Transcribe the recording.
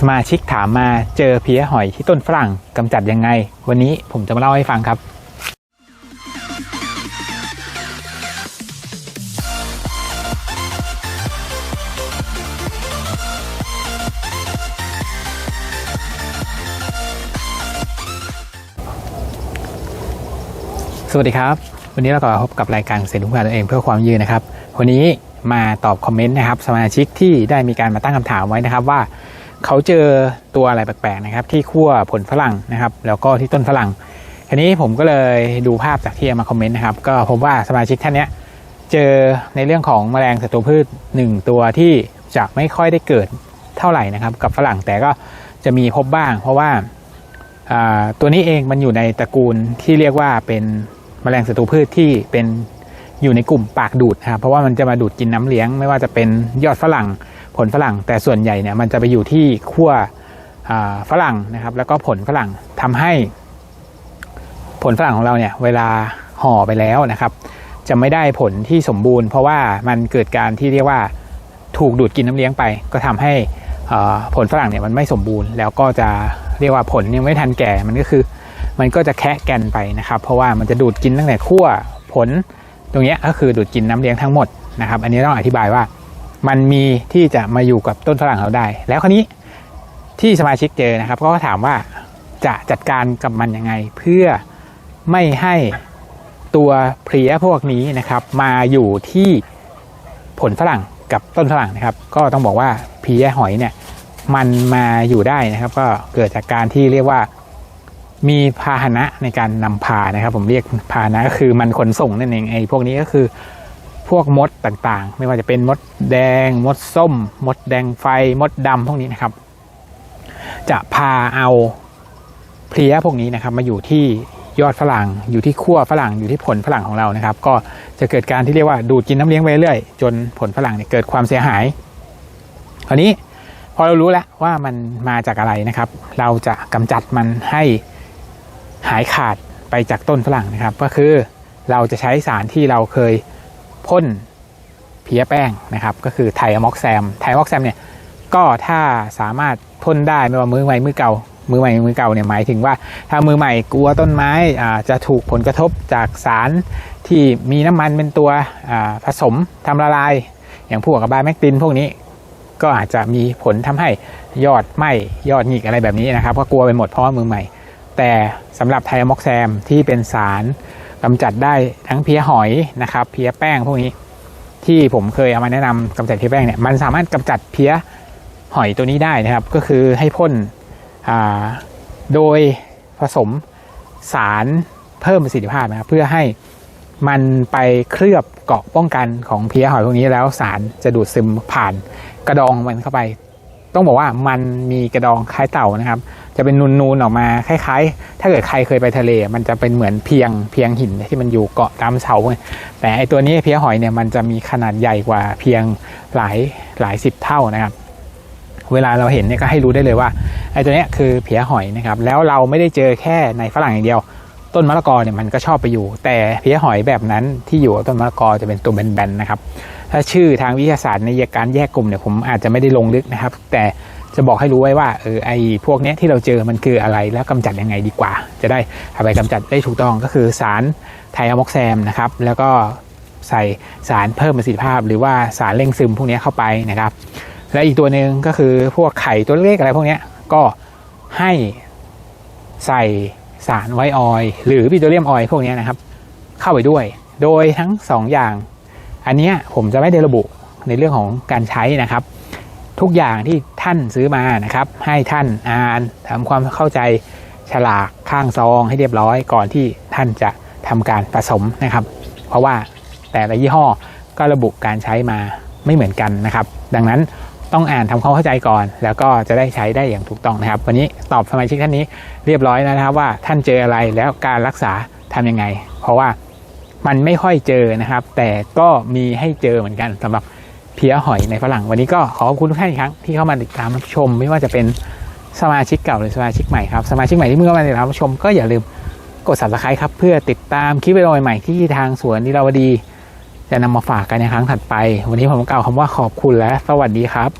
สมาชิกถามมาเจอเพี้ยหอยที่ต้นฝรั่งกำจัดยังไง วันนี้ผมจะมาเล่าให้ฟังครับ สวัสดีครับ วันนี้เราก็พบกับรายการเสรีทุกการตัวเองเพื่อความยืนนะครับ วันนี้มาตอบคอมเมนต์นะครับ สมาชิกที่ได้มีการมาตั้งคำถามไว้นะครับว่า เขาเจอตัวอะไรแปลกๆนะครับ ที่ขั้วผลฝรั่งนะครับ แล้วก็ที่ต้นฝรั่งทีนี้ผมก็เลยดูภาพจากที่เอามาคอมเมนต์นะครับ ก็พบว่าสมาชิกท่านนี้เจอในเรื่องของแมลงศัตรูพืชหนึ่งตัวที่จะไม่ค่อยได้เกิดเท่าไหร่นะครับ กับฝรั่งแต่ก็จะมีพบบ้าง เพราะว่าตัวนี้เองมันอยู่ในตระกูลที่เรียกว่าเป็นแมลงศัตรูพืชที่เป็นอยู่ในกลุ่มปากดูดนะครับเพราะว่ามันจะมาดูดกินน้ำเลี้ยง ไม่ว่าจะเป็นยอดฝรั่ง ผลฝรั่ง แต่ส่วนใหญ่เนี่ยมันจะไปอยู่ที่ขั้วฝรั่งนะครับ แล้วก็ผลฝรั่งทำให้ ผลฝรั่งของเราเนี่ยเวลาห่อไปแล้วนะครับ จะไม่ได้ผลที่สมบูรณ์ เพราะว่ามันเกิดการที่เรียกว่าถูกดูดกินน้ำเลี้ยงไป ก็ทำให้ผลฝรั่งเนี่ยมันไม่สมบูรณ์ แล้วก็จะเรียกว่าผลยังไม่ทันแก่มันก็คือ มันก็จะแคะแกนไปนะครับ เพราะว่ามันจะดูดกินตั้งแต่ขั้วผลตรงนี้ก็คือดูดกินน้ำเลี้ยงทั้งหมดนะครับ อันนี้ต้องอธิบายว่า มันมีที่จะมาอยู่กับต้นฝรั่งเราได้ แล้วคราวนี้ที่สมาชิกเจอนะครับ ก็ถามว่าจะจัดการกับมันยังไง เพื่อไม่ให้ตัวเพลียพวกนี้นะครับ มาอยู่ที่ผลฝรั่งกับต้นฝรั่งนะครับ ก็ต้องบอกว่าเพลียหอยเนี่ยมันมาอยู่ได้นะครับ ก็เกิดจากการที่เรียกว่ามีพาหนะในการนำพานะครับ ผมเรียกพาหนะก็คือมันขนส่งนั่นเองไอ้พวกนี้ก็คือ พวกมดต่างๆ ไม่ว่าจะเป็นมดแดง มดส้ม มดแดงไฟ มดดำพวกนี้นะครับ จะพาเอาเพลี้ยพวกนี้นะครับ มาอยู่ที่ยอดฝรั่งอยู่ที่ขั้วฝรั่งอยู่ที่ผลฝรั่งของเรานะครับ ก็จะเกิดการที่เรียกว่าดูดกินน้ำเลี้ยงไปเรื่อยจนผลฝรั่งเนี่ยเกิดความเสียหาย คราวนี้พอเรารู้แล้วว่ามันมาจากอะไรนะครับ เราจะกำจัดมันให้หายขาดไปจากต้นฝรั่งนะครับ ก็คือเราจะใช้สารที่เราเคย พ่นเพี้ยแป้งนะครับก็คือไทอะม็อกแซมไทอะม็อกแซมเนี่ยก็ถ้าสามารถพ่นได้ไม่ว่ามือใหม่มือเก่ามือใหม่มือเก่าเนี่ยหมายถึงว่า ถ้ามือใหม่กลัวต้นไม้อ่าจะถูกผลกระทบจากสารที่มีน้ำมันเป็นตัวอ่าผสมทำละลาย อย่างพวกกับบาแมกตินพวกนี้ก็อาจจะมีผลทำให้ยอดไหมยอดหงิกอะไรแบบนี้นะครับ ก็กลัวไปหมดเพราะว่ามือใหม่ แต่สำหรับไทอะม็อกแซมที่เป็นสาร กำจัดได้ทั้งเพี้ยหอยนะครับเพี้ยแป้งพวกนี้ที่ผมเคยเอามาแนะนำกำจัดเพี้ยแป้งเนี่ยมันสามารถกำจัดเพี้ยหอยตัวนี้ได้นะครับ ก็คือให้พ่นอ่าโดยผสมสารเพิ่มประสิทธิภาพนะครับเพื่อให้มันไปเคลือบเกาะป้องกันของเพี้ยหอยพวกนี้แล้วสารจะดูดซึมผ่านกระดองมันเข้าไป ต้องบอกว่ามันมีกระดองคล้ายเต่านะครับ จะเป็นนูนๆออกมาคล้ายๆ ถ้าเกิดใครเคยไปทะเล มันจะเป็นเหมือนเพียงเพียงหินที่มันอยู่เกาะตามเสาแต่ไอตัวนี้เพียหอยเนี่ยมันจะมีขนาดใหญ่กว่าเพียงหลายหลายสิบเท่านะครับ เวลาเราเห็นเนี่ยก็ให้รู้ได้เลยว่าไอตัวเนี้ยคือเพียหอยนะครับ แล้วเราไม่ได้เจอแค่ในฝรั่งอย่างเดียว ต้นมะละกอเนี่ยมันก็ชอบไปอยู่ แต่เพียหอยแบบนั้นที่อยู่กับต้นมะละกอจะเป็นตัวแบนๆนะครับถ้าชื่อทางวิทยาศาสตร์ในการแยกกลุ่มเนี่ยผมอาจจะไม่ได้ลงลึกนะครับ แต่ จะบอกให้รู้ไว้ว่าเออไอพวกเนี้ยที่เราเจอมันคืออะไรแล้วกำจัดยังไงดีกว่า จะได้เอาไปกำจัดได้ถูกต้องก็คือสารไทอะม็อกแซมนะครับแล้วก็ใส่สารเพิ่มประสิทธิภาพ หรือว่าสารเร่งซึมพวกนี้เข้าไปนะครับ และอีกตัวหนึ่งก็คือพวกไข่ตัวเล็กอะไรพวกนี้ก็ให้ใส่สารไวออยล์หรือปิโตรเลียมออยล์พวกนี้นะครับ เข้าไปด้วย โดยทั้งสองอย่าง อันนี้ผมจะไม่ได้ระบุในเรื่องของการใช้นะครับ ทุกอย่างที่ท่านซื้อมานะครับ ให้ท่านอ่านทำความเข้าใจฉลากข้างซองให้เรียบร้อยก่อนที่ท่านจะทำการผสมนะครับ เพราะว่าแต่ละยี่ห้อก็ระบุการใช้มาไม่เหมือนกันนะครับ ดังนั้นต้องอ่านทำความเข้าใจก่อน แล้วก็จะได้ใช้ได้อย่างถูกต้องนะครับ วันนี้ตอบสมาชิกท่านนี้เรียบร้อยแล้วนะครับว่าท่านเจออะไรแล้วการรักษาทำยังไง เพราะว่ามันไม่ค่อยเจอนะครับ แต่ก็มีให้เจอเหมือนกันสำหรับ เพี้ยหอยในฝรั่ง วันนี้ก็ขอขอบคุณทุกท่านอีกครั้งที่เข้ามาติดตามรับชม ไม่ว่าจะเป็นสมาชิกเก่าหรือสมาชิกใหม่ครับสมาชิกใหม่ที่เพิ่งเข้ามาติดตามรับชมก็อย่าลืมกด subscribe ครับเพื่อติดตามคลิปวิดีโอใหม่ๆที่ทางสวนนิราวดี จะนำมาฝากกันในครั้งถัดไป วันนี้ผมกล่าวคำว่าขอบคุณและสวัสดีครับ